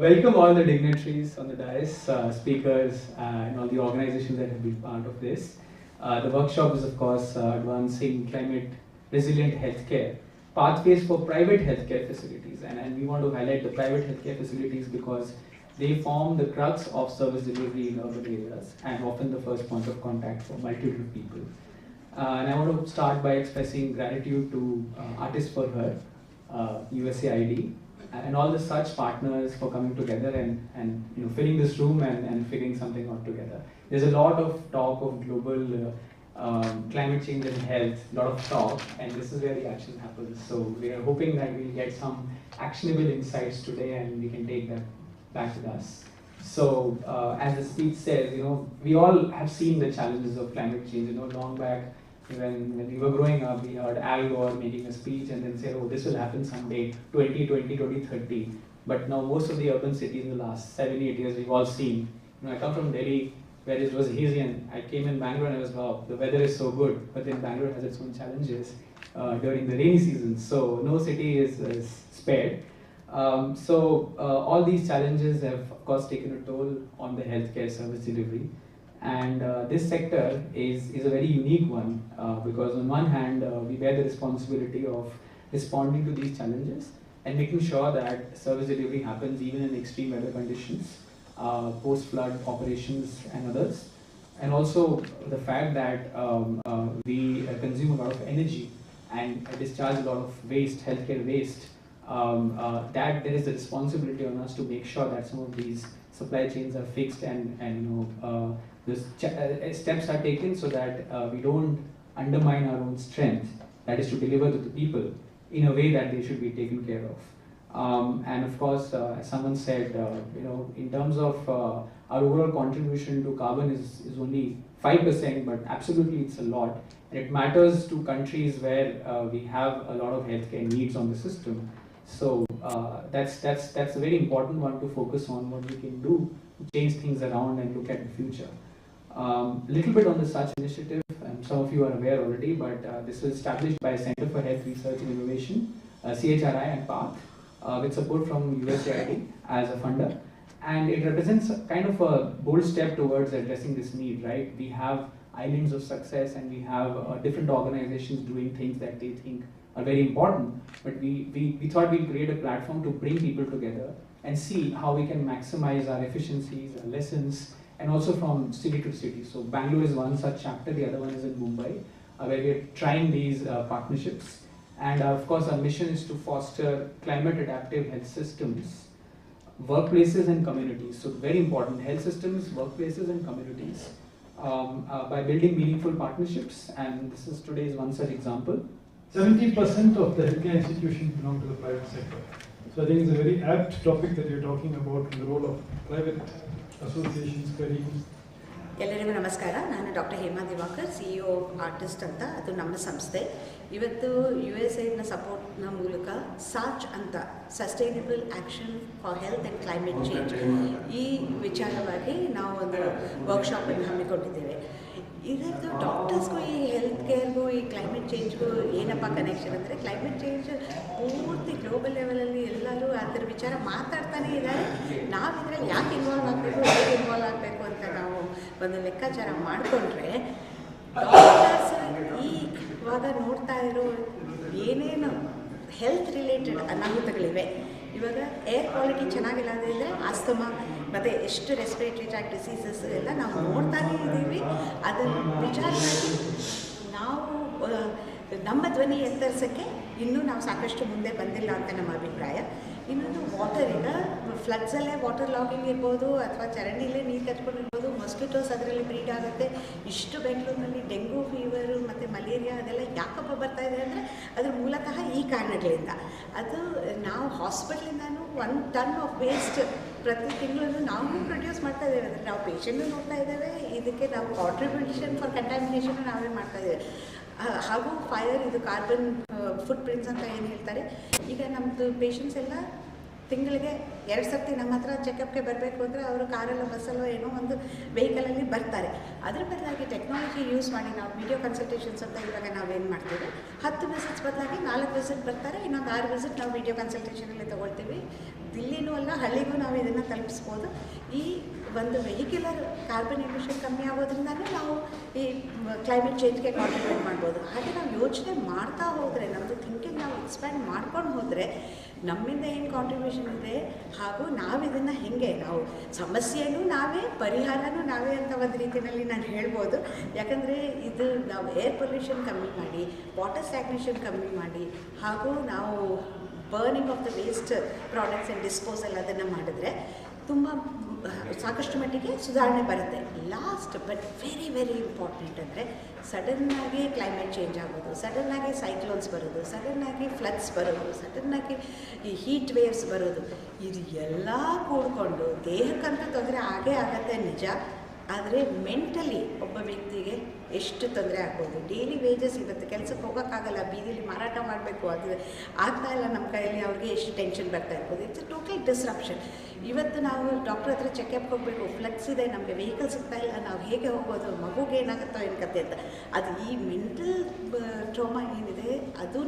Welcome all the dignitaries on the dais, uh, speakers, uh, and all the organizations that have been part of this. Uh, the workshop is, of course, uh, advancing climate resilient healthcare, pathways for private healthcare facilities. And, and we want to highlight the private healthcare facilities because they form the crux of service delivery in urban areas and often the first point of contact for multitude of people. Uh, and I want to start by expressing gratitude to uh, Artists for Her, USAID, and all the such partners for coming together and, and you know filling this room and, and figuring something out together. There's a lot of talk of global uh, um, climate change and health, a lot of talk, and this is where the action happens. So we are hoping that we'll get some actionable insights today and we can take that back with us. So uh, as the speech says, you know, we all have seen the challenges of climate change. You know, long back when, when we were growing up, we heard Al Gore making a speech and then say, oh, this will happen someday, 2020, 2030. But now most of the urban cities in the last seven, eight years, we've all seen. You know, I come from Delhi, where it was hazy, and I came in Bangalore and I was, wow, the weather is so good. But then Bangalore has its own challenges uh, during the rainy season. So no city is, is spared. Um, so uh, all these challenges have, of course, taken a toll on the healthcare service delivery. And uh, this sector is, is a very unique one uh, because on one hand, uh, we bear the responsibility of responding to these challenges and making sure that service delivery happens even in extreme weather conditions, uh, post-flood operations and others. And also the fact that um, we consume a lot of energy and discharge a lot of waste, healthcare waste, um, uh, that there is a responsibility on us to make sure that some of these supply chains are fixed and, and you know, uh, the ch- uh, steps are taken so that uh, we don't undermine our own strength, that is to deliver to the people in a way that they should be taken care of. Um, and of course, uh, as someone said, uh, you know, in terms of uh, our overall contribution to carbon is, is only 5%, but absolutely it's a lot. And it matters to countries where uh, we have a lot of healthcare needs on the system. So uh, that's, that's, that's a very important one to focus on what we can do to change things around and look at the future. A um, little bit on the Such initiative, and some of you are aware already, but uh, this was established by Center for Health Research and Innovation, uh, CHRI and PATH, uh, with support from USAID as a funder. And it represents kind of a bold step towards addressing this need, right? We have islands of success and we have uh, different organizations doing things that they think are very important. But we, we, we thought we'd create a platform to bring people together and see how we can maximize our efficiencies, our lessons, and also from city to city. So Bangalore is one such chapter, the other one is in Mumbai, uh, where we're trying these uh, partnerships. And uh, of course, our mission is to foster climate adaptive health systems, workplaces and communities. So very important, health systems, workplaces and communities. Um, uh, by building meaningful partnerships, and this is today's one such example. 70% of the healthcare institutions belong to the private sector. So I think it's a very apt topic that you're talking about the role of private colleagues. ಎಲ್ಲರಿಗೂ ನಮಸ್ಕಾರ. ನಾನು doctor Hema Divakar C E artist ಅಂತ. ಅದು ನಮ್ಮ ಸಂಸ್ಥೆ. ಇವತ್ತು U S ಐನ ಸಪೋರ್ಟ್ನ ಮೂಲಕ ಸಾಚ್ ಅಂತ sustainable action for health and climate change ಈ ವಿಚಾರವಾಗಿ ನಾವು ಒಂದು ವರ್ಕ್ಶಾಪನ್ನು ಹಮ್ಮಿಕೊಂಡಿದ್ದೇವೆ. ಇದರದ್ದು ಡಾಕ್ಟರ್ಸ್ಗೂ ಈ ಹೆಲ್ತ್ ಕೇರ್ಗೂ ಈ ಕ್ಲೈಮೇಟ್ ಚೇಂಜ್ಗೂ ಏನಪ್ಪ ಕನೆಕ್ಷನ್ ಅಂದರೆ ಕ್ಲೈಮೇಟ್ ಚೇಂಜ್ ಪೂರ್ತಿ ಗ್ಲೋಬಲ್ ಲೆವೆಲಲ್ಲಿ ಎಲ್ಲರೂ ಅದರ ವಿಚಾರ ಮಾತಾಡ್ತಾನೆ ಇದ್ದಾರೆ. ನಾವು ಯಾಕೆ ಇನ್ವಾಲ್ವ್ ಆಗಬೇಕು, ಹೇಗೆ ಇನ್ವಾಲ್ವ್ ಆಗಬೇಕು ಅಂತ ನಾವು ಒಂದು ಲೆಕ್ಕಾಚಾರ ಮಾಡಿಕೊಂಡ್ರೆ ಈ ಇವಾಗ ನೋಡ್ತಾ ಇರೋ ಏನೇನು ಹೆಲ್ತ್ ರಿಲೇಟೆಡ್ ಅನಾಹುತಗಳಿವೆ. ಇವಾಗ ಏರ್ ಕ್ವಾಲಿಟಿ ಚೆನ್ನಾಗಿಲ್ಲ ಅಂದರೆ ಆಸ್ತಮಾ ಮತ್ತು ಎಷ್ಟು ರೆಸ್ಪಿರೇಟರಿ ಟ್ರ್ಯಾಕ್ ಡಿಸೀಸಸ್ ಎಲ್ಲ ನಾವು ನೋಡ್ತಾನೇ ಇದ್ದೀವಿ. ಅದನ್ನು ವಿಚಾರವಾಗಿ ನಾವು ನಮ್ಮ ಧ್ವನಿ ಎತ್ತರಿಸೋಕ್ಕೆ ಇನ್ನೂ ನಾವು ಸಾಕಷ್ಟು ಮುಂದೆ ಬಂದಿಲ್ಲ ಅಂತ ನಮ್ಮ ಅಭಿಪ್ರಾಯ. ಇನ್ನೊಂದು ವಾಟರ್ ಈಗ ಫ್ಲಡ್ಸಲ್ಲೇ ವಾಟರ್ ಲಾಗಿಂಗ್ ಇರ್ಬೋದು ಅಥವಾ ಚರಂಡಿಲೇ ನೀರು ಕಟ್ಕೊಂಡಿರ್ಬೋದು ಮೊಸ್ಕಿಟೋಸ್ ಅದರಲ್ಲಿ ಬ್ರೀಡ್ ಆಗುತ್ತೆ. ಇಷ್ಟು ಬೆಂಗಳೂರಿನಲ್ಲಿ ಡೆಂಗು ಫೀವರು ಮತ್ತು ಮಲೇರಿಯಾ ಅದೆಲ್ಲ ಯಾಕಪ್ಪ ಬರ್ತಾ ಇದೆ ಅಂದರೆ ಅದ್ರ ಮೂಲತಃ ಈ ಕಾರಣಗಳಿಂದ. ಅದು ನಾವು ಹಾಸ್ಪಿಟ್ಲಿಂದನೂ ಒನ್ ಟನ್ ಆಫ್ ವೇಸ್ಟ್ ಪ್ರತಿ ತಿಂಗಳು ನಾವು ಪ್ರೊಡ್ಯೂಸ್ ಮಾಡ್ತಾ ಇದ್ದೇವೆ. ಅಂದರೆ ನಾವು ಪೇಷಂಟು ನೋಡ್ತಾ ಇದ್ದೇವೆ. ಇದಕ್ಕೆ ನಾವು ಕಾಂಟ್ರಿಬ್ಯೂಷನ್ ಫಾರ್ ಕಂಟಾಮಿನೇಷನ್ ನಾವೇ ಮಾಡ್ತಾ ಇದ್ದೇವೆ. ಹಾಗೂ ಫೈರ್ ಇದು ಕಾರ್ಬನ್ ಫುಟ್ ಪ್ರಿಂಟ್ಸ್ ಅಂತ ಏನು ಹೇಳ್ತಾರೆ. ಈಗ ನಮ್ಮದು ಪೇಷಂಟ್ಸ್ ಎಲ್ಲ ತಿಂಗಳಿಗೆ ಎರಡು ಸರ್ತಿ ನಮ್ಮ ಹತ್ರ ಚೆಕಪ್ಗೆ ಬರಬೇಕು ಅಂದರೆ ಅವರು ಕಾರಲ್ಲೋ, ಬಸ್ಸಲ್ಲೋ ಏನೋ ಒಂದು ವೆಹಿಕಲಲ್ಲಿ ಬರ್ತಾರೆ. ಅದ್ರ ಬದಲಾಗಿ ಟೆಕ್ನಾಲಜಿ ಯೂಸ್ ಮಾಡಿ ನಾವು ವಿಡಿಯೋ ಕನ್ಸಲ್ಟೇಷನ್ಸ್ ಅಂತ ಇವಾಗ ನಾವೇನು ಮಾಡ್ತೀವಿ? ಹತ್ತು ವಿಸಿಟ್ಸ್ ಬದಲಾಗಿ ನಾಲ್ಕು ವಿಸಿಟ್ ಬರ್ತಾರೆ, ಇನ್ನೊಂದು ಆರು ವಿಸಿಟ್ ನಾವು ವಿಡಿಯೋ ಕನ್ಸಲ್ಟೇಷನಲ್ಲಿ ತೊಗೊಳ್ತೀವಿ. ದಿಲ್ಲಿನೂ ಅಲ್ಲ, ಹಳ್ಳಿಗೂ ನಾವು ಇದನ್ನು ತಲುಪಿಸ್ಬೋದು. ಈ ಒಂದು ವೆಹಿಕಲರ್ ಕಾರ್ಬನ್ ಎಮಿಷನ್ ಕಮ್ಮಿ ಆಗೋದ್ರಿಂದಲೂ ನಾವು ಈ ಕ್ಲೈಮೇಟ್ ಚೇಂಜ್ಗೆ ಕಾಂಟ್ರಿಬ್ಯೂಟ್ ಮಾಡ್ಬೋದು. ಹಾಗೆ ನಾವು ಯೋಚನೆ ಮಾಡ್ತಾ ಹೋದರೆ ನಮ್ಮದು ಥಿಂಕಿಂಗ್ ನಾವು ಎಕ್ಸ್ಪ್ಯಾಂಡ್ ಮಾಡ್ಕೊಂಡು ಹೋದರೆ ನಮ್ಮಿಂದ ಏನು ಕಾಂಟ್ರಿಬ್ಯೂಷನ್ ಇದೆ? ಹಾಗೂ ನಾವು ಇದನ್ನು ಹೇಗೆ, ನಾವು ಸಮಸ್ಯೆನೂ ನಾವೇ, ಪರಿಹಾರನೂ ನಾವೇ ಅಂತ ಒಂದು ರೀತಿಯಲ್ಲಿ ನಾನು ಹೇಳ್ಬೋದು. ಯಾಕಂದರೆ ಇದು ನಾವು ಏರ್ ಪೊಲ್ಯೂಷನ್ ಕಮ್ಮಿ ಮಾಡಿ ವಾಟರ್ ಸ್ಟ್ಯಾಗ್ನೇಷನ್ ಕಮ್ಮಿ ಮಾಡಿ, ಹಾಗೂ ನಾವು burning of the waste products and disposal ಅದನ್ನು ಮಾಡಿದ್ರೆ ತುಂಬ ಸಾಕಷ್ಟು ಮಟ್ಟಿಗೆ ಸುಧಾರಣೆ ಬರುತ್ತೆ. Last but very very important ಅಂದರೆ ಸಡನ್ನಾಗಿ ಕ್ಲೈಮೇಟ್ ಚೇಂಜ್ ಆಗೋದು ಸಡನ್ನಾಗಿ ಸೈಕ್ಲೋನ್ಸ್ ಬರೋದು ಸಡನ್ನಾಗಿ ಫ್ಲಡ್ಸ್ ಬರೋದು ಸಡನ್ನಾಗಿ ಈ ಹೀಟ್ ವೇವ್ಸ್ ಬರೋದು. ಇದು ಎಲ್ಲ ಕೂಡಿಕೊಂಡು ದೇಹಕ್ಕಂತೂ ತೊಂದರೆ ಆಗೇ ಆಗುತ್ತೆ, ನಿಜ. ಆದರೆ ಮೆಂಟಲಿ ಒಬ್ಬ ವ್ಯಕ್ತಿಗೆ ಎಷ್ಟು ತೊಂದರೆ ಆಗ್ಬೋದು? ಡೈಲಿ ವೇಜಸ್ ಇವತ್ತು ಕೆಲಸಕ್ಕೆ ಹೋಗೋಕ್ಕಾಗಲ್ಲ, ಬೀದಿಲಿ ಮಾರಾಟ ಮಾಡಬೇಕು, ಅದು ಆಗ್ತಾ ಇಲ್ಲ ನಮ್ಮ ಕೈಯಲ್ಲಿ, ಅವ್ರಿಗೆ ಎಷ್ಟು ಟೆನ್ಷನ್ ಬರ್ತಾ ಇರ್ಬೋದು? ಇಟ್ಸ್ ಟೋಟಲ್ ಡಿಸ್ರಪ್ಷನ್ ಇವತ್ತು ನಾವು ಡಾಕ್ಟ್ರ್ ಹತ್ರ ಚೆಕಪ್ ಹೋಗಬೇಕು ಫ್ಲೆಕ್ಸ್ ಇದೆ, ನಮಗೆ ವೆಹಿಕಲ್ ಸಿಗ್ತಾ ಇಲ್ಲ, ನಾವು ಹೇಗೆ ಹೋಗ್ಬೋದು ಮಗುಗೆ ಏನಾಗುತ್ತೋ ಏನು ಕತೆ ಅಂತ. ಅದು ಈ ಮೆಂಟಲ್ ಟ್ರೋಮಾ ಏನಿದೆ ಅದೂ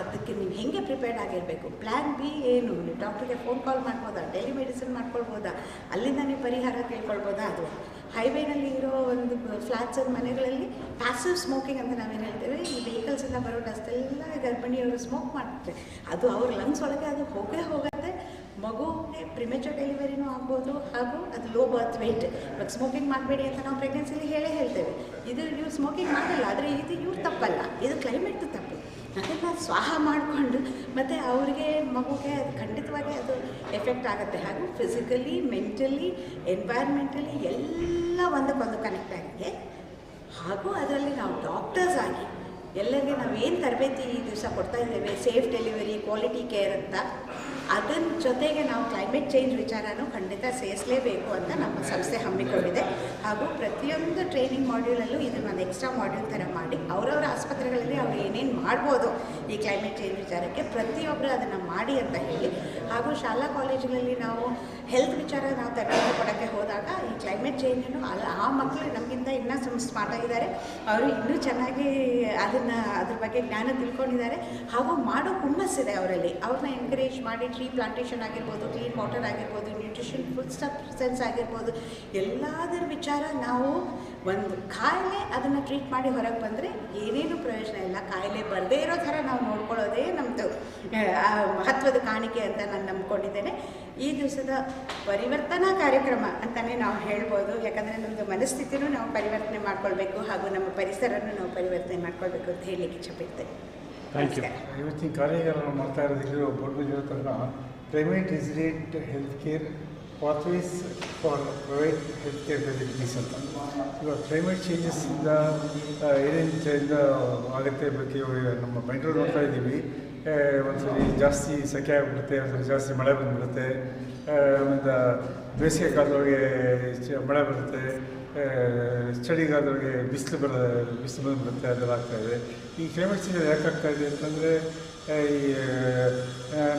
ಅದಕ್ಕೆ ನೀವು ಹೆಂಗೆ ಪ್ರಿಪೇರ್ಡ್ ಆಗಿರಬೇಕು? ಪ್ಲ್ಯಾನ್ ಬಿ ಏನು? ನೀವು ಡಾಕ್ಟ್ರಿಗೆ ಫೋನ್ ಕಾಲ್ ಮಾಡ್ಬೋದಾ? ಡೈಲಿ ಮೆಡಿಸಿನ್ ಮಾಡ್ಕೊಳ್ಬೋದಾ? ಅಲ್ಲಿಂದ ನೀವು ಪರಿಹಾರ ಕೇಳ್ಕೊಳ್ಬೋದಾ ಅದು ಹೈವೇನಲ್ಲಿ ಇರೋ ಒಂದು ಫ್ಲ್ಯಾಟ್ಸ್ ಮನೆಗಳಲ್ಲಿ ಪ್ಯಾಸಿವ್ ಸ್ಮೋಕಿಂಗ್ ಅಂತ ನಾವೇನು ಹೇಳ್ತೇವೆ? ಈ ವೆಹಿಕಲ್ಸಿಂದ ಬರೋ ಡಸ್ಟೆಲ್ಲ ಗರ್ಭಿಣಿಯವರು ಸ್ಮೋಕ್ ಮಾಡ್ತಾರೆ. ಅದು ಅವ್ರ ಲಂಗ್ಸ್ ಒಳಗೆ ಅದು ಹೋಗೇ ಹೋಗುತ್ತೆ. ಮಗುಗೆ ಪ್ರಿಮೆಚರ್ ಡೆಲಿವರಿನೂ ಆಗ್ಬೋದು. ಹಾಗೂ ಅದು ಲೋ ಬರ್ತ್ ವೆಯ್ಟ್ ಇವಾಗ ಸ್ಮೋಕಿಂಗ್ ಮಾಡಬೇಡಿ ಅಂತ ನಾವು ಪ್ರೆಗ್ನೆನ್ಸಿಲಿ ಹೇಳೇ ಹೇಳ್ತೇವೆ. ಇದು ನೀವು ಸ್ಮೋಕಿಂಗ್ ಮಾಡಲ್ಲ, ಆದರೆ ಇದು ಇವ್ರು ತಪ್ಪಲ್ಲ. ಇದು ಕ್ಲೈಮೇಟ್ ತಪ್ಪು. ಅದನ್ನು ಸ್ವಾಹ ಮಾಡಿಕೊಂಡು ಮತ್ತು ಅವ್ರಿಗೆ ಮಗುಗೆ ಅದು ಖಂಡಿತವಾಗಿ ಅದು ಎಫೆಕ್ಟ್ ಆಗುತ್ತೆ. ಹಾಗೂ ಫಿಸಿಕಲಿ ಮೆಂಟಲಿ ಎನ್ವೈರ್ಮೆಂಟಲಿ ಎಲ್ಲ ಒಂದಕ್ಕೊಂದು ಕನೆಕ್ಟ್ ಆಗಿದೆ ಹಾಗೂ ಅದರಲ್ಲಿ ನಾವು ಡಾಕ್ಟರ್ಸ್ ಆಗಿ ಎಲ್ಲರಿಗೆ ನಾವು ಏನು ತರಬೇತಿ ಈ ದಿವಸ ಕೊಡ್ತಾ ಇದ್ದೇವೆ? ಸೇಫ್ ಡೆಲಿವರಿ ಕ್ವಾಲಿಟಿ ಕೇರ್ ಅಂತ. ಅದನ್ನ ಜೊತೆಗೆ ನಾವು ಕ್ಲೈಮೇಟ್ ಚೇಂಜ್ ವಿಚಾರನೂ ಖಂಡಿತ ಸೇರಿಸಲೇಬೇಕು ಅಂತ ನಮ್ಮ ಸಂಸ್ಥೆ ಹಮ್ಮಿಕೊಂಡಿದೆ. ಹಾಗೂ ಪ್ರತಿಯೊಂದು ಟ್ರೈನಿಂಗ್ ಮಾಡ್ಯೂಲಲ್ಲೂ ಇದನ್ನೊಂದು ಎಕ್ಸ್ಟ್ರಾ ಮಾಡ್ಯೂಲ್ ಥರ ಮಾಡಿ ಅವರವರ ಆಸ್ಪತ್ರೆಗಳಲ್ಲಿ ಅವ್ರು ಏನೇನು ಮಾಡ್ಬೋದು ಈ ಕ್ಲೈಮೇಟ್ ಚೇಂಜ್ ವಿಚಾರಕ್ಕೆ ಪ್ರತಿಯೊಬ್ಬರು ಅದನ್ನು ಮಾಡಿ ಅಂತ ಹೇಳಿ. ಹಾಗೂ ಶಾಲಾ ಕಾಲೇಜುಗಳಲ್ಲಿ ನಾವು ಹೆಲ್ತ್ ವಿಚಾರ ನಾವು ತರಬೇತಿ ಕೊಡೋಕ್ಕೆ ಹೋದಾಗ ಈ ಕ್ಲೈಮೇಟ್ ಚೇಂಜನ್ನು ಅಲ್ಲ, ಆ ಮಕ್ಕಳು ನಮಗಿಂತ ಇನ್ನೂ ಸ್ವಲ್ಪ ಸ್ಮಾರ್ಟ್ ಆಗಿದ್ದಾರೆ. ಅವರು ಇನ್ನೂ ಚೆನ್ನಾಗಿ ಅದನ್ನು ಅದ್ರ ಬಗ್ಗೆ ಜ್ಞಾನ ತಿಳ್ಕೊಂಡಿದ್ದಾರೆ. ಹಾಗೂ ಮಾಡೋ ಹುಮ್ಮಸ್ಸಿದೆ ಅವರಲ್ಲಿ. ಅವ್ರನ್ನ ಎನ್ಕರೇಜ್ ಮಾಡಿ ಟ್ರೀ ಪ್ಲಾಂಟೇಷನ್ ಆಗಿರ್ಬೋದು ಕ್ಲೀನ್ ವಾಟರ್ ಆಗಿರ್ಬೋದು ನ್ಯೂಟ್ರಿಷನ್ ಫುಡ್ ಸೆನ್ಸ್ ಆಗಿರ್ಬೋದು, ಎಲ್ಲದರ ವಿಚಾರ ನಾವು ಒಂದು ಕಾಯಿಲೆ ಅದನ್ನು ಟ್ರೀಟ್ ಮಾಡಿ ಹೊರಗೆ ಬಂದರೆ ಏನೇನು ಪ್ರಯೋಜನ ಇಲ್ಲ. ಕಾಯಿಲೆ ಬರದೇ ಇರೋ ಥರ ನಾವು ನೋಡ್ಕೊಳ್ಳೋದೇ ನಮ್ಮದು ಮಹತ್ವದ ಕಾಣಿಕೆ ಅಂತ ನಾನು ನಂಬ್ಕೊಂಡಿದ್ದೇನೆ. ಈ ದಿವಸದ ಪರಿವರ್ತನಾ ಕಾರ್ಯಕ್ರಮ ಅಂತಲೇ ನಾವು ಹೇಳ್ಬೋದು. ಯಾಕಂದರೆ ನಮ್ಮದು ಮನಸ್ಥಿತಿನೂ ನಾವು ಪರಿವರ್ತನೆ ಮಾಡ್ಕೊಳ್ಬೇಕು ಹಾಗೂ ನಮ್ಮ ಪರಿಸರನೂ ನಾವು ಪರಿವರ್ತನೆ ಮಾಡ್ಕೊಳ್ಬೇಕು ಅಂತ ಹೇಳಲಿಕ್ಕೆ ಇಚ್ಛಪಡ್ತೇನೆ ಥ್ಯಾಂಕ್ ಯು. ಇವತ್ತಿನ ಮಾಡ್ತಾ ಇರೋದಿಲ್ಲ ಇಲ್ಲಿರೋ ಬೋರ್ಡ್ ಇರೋ ತನಕ climate resilient health care pathways for private health care facilities ಅಂತ ಇವಾಗ ಕ್ಲೈಮೇಟ್ ಚೇಂಜಸ್ಸಿಂದ ಏನೇನು ಚೇಂಜ್ ಆಗುತ್ತೆ ಬಗ್ಗೆ ನಮ್ಮ ಬೆಂಗಳೂರು ನೋಡ್ತಾ ಇದ್ದೀವಿ. ಒಂದ್ಸರಿ ಜಾಸ್ತಿ ಸೆಕೆ ಆಗಿಬಿಡುತ್ತೆ ಒಂದ್ಸರಿ ಜಾಸ್ತಿ ಮಳೆ ಬಂದ್ಬಿಡುತ್ತೆ. ಒಂದು ಬೇಸಿಗೆ ಕಾಲದೊಳಗೆ ಮಳೆ ಬರುತ್ತೆ. ಚಳಿಗಾಲದೊಳಗೆ ಬಿಸಿಲು ಬರ, ಬಿಸಿಲು ಬಂದುಬಿಡುತ್ತೆ ಅದೆಲ್ಲ ಆಗ್ತಾಯಿದೆ ಈ ಕ್ಲೈಮೇಟ್ ಚೇಂಜ್ ಯಾಕೆ ಆಗ್ತಾ ಇದೆ ಅಂತಂದರೆ ಈ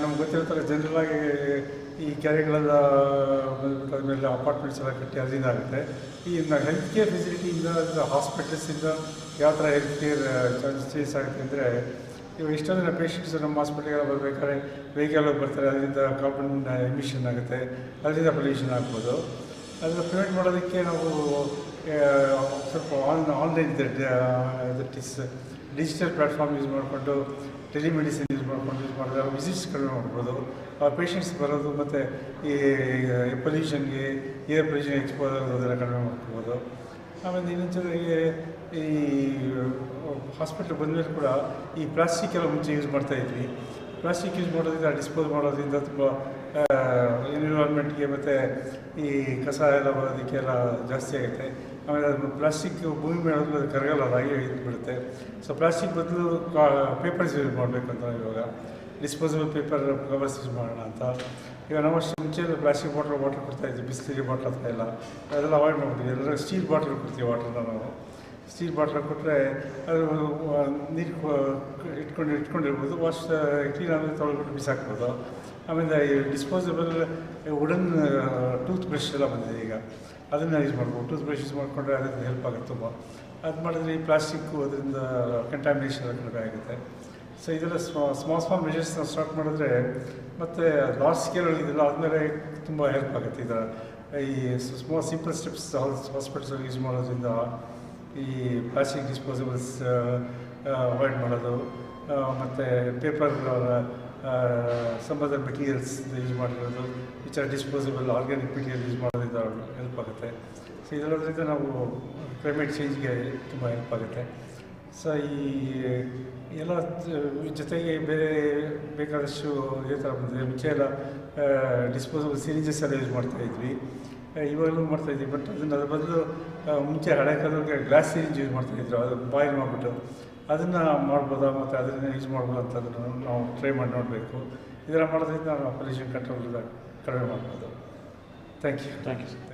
ನಮ್ಗೆ ಗೊತ್ತಿರೋ ಥರ ಆಗಿ ಈ ಕೆರೆಗಳೆಲ್ಲ ಬಂದ್ಬಿಟ್ಟು ಅದ್ಮೇಲೆ ಅಪಾರ್ಟ್ಮೆಂಟ್ಸ್ ಎಲ್ಲ ಕಟ್ಟಿ ಅದರಿಂದ ಆಗುತ್ತೆ. ಈ ಹೆಲ್ತ್ ಕೇರ್ ಫೆಸಿಲಿಟಿಯಿಂದ ಹಾಸ್ಪಿಟಲ್ಸಿಂದ ಯಾವ ಥರ ಹೆಲ್ತ್ ಕೇರ್ ಚೇಂಜಸ್ ಆಗುತ್ತೆ ಅಂದರೆ ಇವಾಗ ಇಷ್ಟೊಂದಿನ ಪೇಷಂಟ್ಸ್ ನಮ್ಮ ಹಾಸ್ಪಿಟಲ್ಗೆಲ್ಲ ಬರಬೇಕಾದ್ರೆ ವೆಹಿಕಲ್ ಬರ್ತಾರೆ ಅದರಿಂದ ಕಾರ್ಬನ್ ಎಮಿಷನ್ ಆಗುತ್ತೆ ಅದರಿಂದ ಪೊಲ್ಯೂಷನ್ ಆಗ್ಬೋದು. ಅದನ್ನು ಪೇಮೆಂಟ್ ಮಾಡೋದಕ್ಕೆ ನಾವು ಸ್ವಲ್ಪ on online that is digital platform use ಮಾಡಿಕೊಂಡು ಟೆಲಿಮೆಡಿಸಿನ್ ಯೂಸ್ ಮಾಡಿಕೊಂಡು ಯೂಸ್ ಮಾಡಿದ್ರೆ ವಿಸಿಟ್ಸ್ ಕಡಿಮೆ ಮಾಡ್ಬೋದು. ಪೇಷಂಟ್ಸ್ ಬರೋದು ಮತ್ತು ಈ ಪೊಲ್ಯೂಷನ್ಗೆ ಏರ್ ಪೊಲ್ಯೂಷನ್ ಎಕ್ಸ್ಪೋಸ್ ಆಗೋದೆಲ್ಲ ಕಡಿಮೆ ಮಾಡ್ಕೋಬೋದು. ಆಮೇಲೆ ಇನ್ನೊಂದು ಈ ಹಾಸ್ಪಿಟ್ಲ್ ಬಂದಮೇಲೆ ಕೂಡ ಈ ಪ್ಲಾಸ್ಟಿಕ್ ಎಲ್ಲ ಮುಂಚೆ ಯೂಸ್ ಮಾಡ್ತಾ ಇದ್ವಿ. ಪ್ಲಾಸ್ಟಿಕ್ ಯೂಸ್ ಮಾಡೋದ್ರಿಂದ ಡಿಸ್ಪೋಸ್ ಮಾಡೋದ್ರಿಂದ ತುಂಬ ಎನ್ವಿರಾನ್ಮೆಂಟ್ಗೆ ಮತ್ತು ಈ ಕಸ ಎಲ್ಲ ಬರೋದಕ್ಕೆಲ್ಲ ಜಾಸ್ತಿ ಆಗುತ್ತೆ. ಆಮೇಲೆ ಅದು ಪ್ಲಾಸ್ಟಿಕ್ ಭೂಮಿ ಮಾಡೋದ್ರೂ ಅದು ಕರಗಲ್ಲ ಹಾಗೆ ಇದ್ಬಿಡುತ್ತೆ ಸೊ ಪ್ಲಾಸ್ಟಿಕ್ ಬದಲು ಪೇಪರ್ಸ್ ಯೂಸ್ ಮಾಡಬೇಕು ಅಂತ ಇವಾಗ. ಡಿಸ್ಪೋಸಬಲ್ ಪೇಪರ್ ಕವರ್ಸ್ ಯೂಸ್ ಮಾಡೋಣ ಅಂತ. ಈಗ ನಮ್ಮಷ್ಟು ಮುಂಚೆ ಪ್ಲಾಸ್ಟಿಕ್ ಬಾಟ್ಲ್ ವಾಟರ್ ಕೊಡ್ತಾಯಿದ್ವಿ ಬಿಸ್ಲಿಗೆ ಬಾಟ್ಲ್ ಇಲ್ಲ ಅದೆಲ್ಲ ಅವಾಯ್ಡ್ ಮಾಡ್ಬಿಟ್ಟಿದ್ವಿ. ಎಲ್ಲರೂ ಸ್ಟೀಲ್ ಬಾಟ್ಲ್ ಕೊಡ್ತೀವಿ ವಾಟರ್ನ ನಾವು. ಸ್ಟೀಲ್ ಬಾಟ್ಲ್ ಕೊಟ್ಟರೆ ಅದು ನೀರು ಇಟ್ಕೊಂಡು, ಇಟ್ಕೊಂಡಿರ್ಬೋದು. ವಾಶ್ ಕ್ಲೀನ್ ಆಮೇಲೆ ತೊಳೆದ್ಬಿಟ್ಟು ಬಿಸಾಕ್ಬೋದು. ಆಮೇಲೆ ಈ ಡಿಸ್ಪೋಸಬಲ್ ವುಡನ್ ಟೂತ್ ಬ್ರಷ್ ಎಲ್ಲ ಬಂದಿದೆ ಈಗ. ಅದನ್ನು ಯೂಸ್ ಮಾಡ್ಬೋದು. ಟೂತ್ ಬ್ರಷ್ ಯೂಸ್ ಮಾಡಿಕೊಂಡ್ರೆ ಅದರಿಂದ ಹೆಲ್ಪ್ ಆಗುತ್ತೆ ತುಂಬ. ಅದು ಮಾಡಿದ್ರೆ ಈ ಪ್ಲಾಸ್ಟಿಕ್ಕು ಅದರಿಂದ ಕಂಟಾಮಿನೇಷನ್ ಕಡಿಮೆ ಆಗುತ್ತೆ. ಸೊ ಇದೆಲ್ಲ ಸ್ಮಾಲ್ ಸ್ಮಾಲ್ ಮೆಜರ್ಸ್ ನಾವು ಸ್ಟಾರ್ಟ್ ಮಾಡಿದ್ರೆ ಮತ್ತು ಲಾರ್ಜ್ ಸ್ಕೇಲ್ ಇದೆಲ್ಲ ಆದಮೇಲೆ ತುಂಬ ಹೆಲ್ಪ್ ಆಗುತ್ತೆ. ಇದರ, ಈ ಸ್ಮಾಲ್ ಸಿಂಪಲ್ ಸ್ಟೆಪ್ಸ್ ಹಾಸ್ಪಿಟಲ್ಸಲ್ಲಿ ಯೂಸ್ ಮಾಡೋದ್ರಿಂದ ಈ ಪ್ಲಾಸ್ಟಿಕ್ ಡಿಸ್ಪೋಸಬಲ್ಸ್ ಅವಾಯ್ಡ್ ಮಾಡೋದು ಮತ್ತು ಪೇಪರ್ ಸಂಬಂಧ ಮೆಟೀರಿಯಲ್ಸ್ ಯೂಸ್ ಮಾಡಿರೋದು which are disposable organic material use ಮಾಡೋದ್ರಿಂದ ಹೆಲ್ಪ್ ಆಗುತ್ತೆ. ಸೊ ಇದರಿಂದ ನಾವು ಕ್ಲೈಮೇಟ್ ಚೇಂಜ್ಗೆ ತುಂಬ ಹೆಲ್ಪ್ ಆಗುತ್ತೆ. ಸೊ ಈ ಎಲ್ಲ ಜೊತೆಗೆ ಬೇರೆ ಬೇಕಾದಷ್ಟು ಥರ ಬಂದಿದೆ ಮುಂಚೆ ಎಲ್ಲ ಡಿಸ್ಪೋಸಬಲ್ ಸಿರಿಂಜಸ್ ಎಲ್ಲ ಯೂಸ್ ಮಾಡ್ತಾ ಇದ್ವಿ. ಆ, ಇವಾಗಲೂ ಮಾಡ್ತಾ ಇದ್ದೀವಿ ಬಟ್ ಅದನ್ನು ಅದ್ರ ಬದಲು ಮುಂಚೆ ಹಳೆ ಕಾಲಕ್ಕೆ ಗ್ಲಾಸ್ ಸಿರಿಂಜ್ ಯೂಸ್ ಮಾಡ್ತಾಯಿದ್ರು ಅದು ಬಾಯ್ಲ್ ಮಾಡಿಬಿಟ್ಟು ಅದನ್ನು ಮಾಡ್ಬೋದಾ ಮತ್ತು ಅದನ್ನು ಯೂಸ್ ಮಾಡ್ಬೋದು ಅಂತ ಅದನ್ನು ನಾವು ಟ್ರೈ ಮಾಡಿ ನೋಡಬೇಕು. ಇದರ ಮಾಡೋದ್ರಿಂದ ನಾವು ಪೊಲ್ಯೂಷನ್ ಕಂಟ್ರೋಲ್ ಕಡಿಮೆ ಮಾಡ್ಬೋದು. Thank you thank you